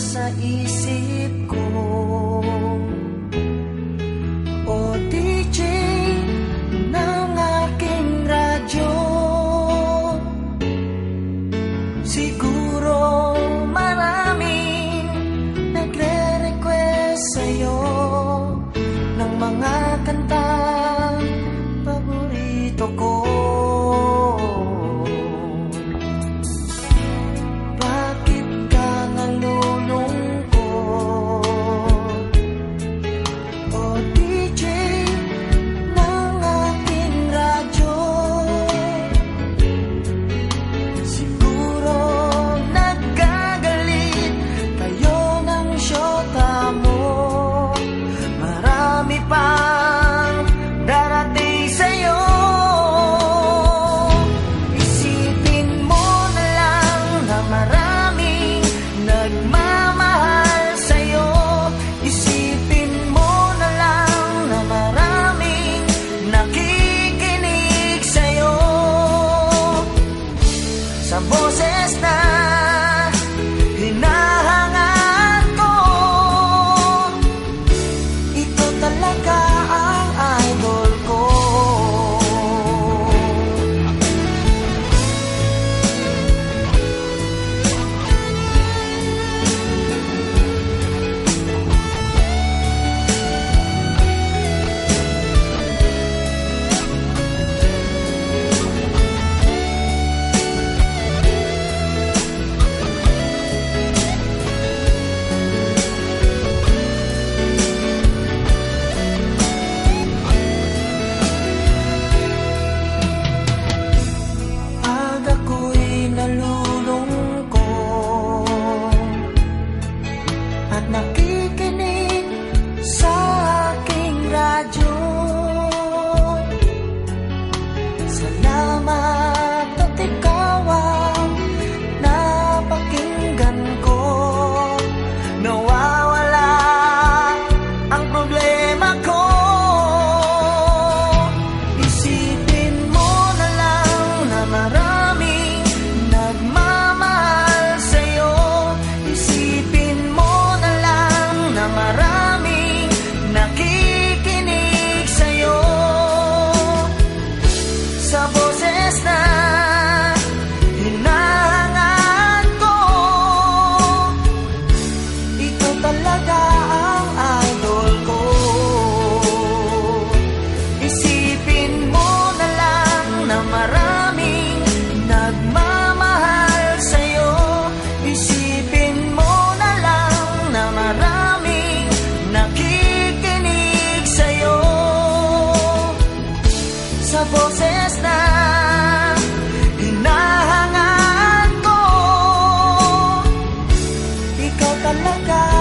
sa isip ko. about sa boses na hinahangaan ko. Ikaw talaga.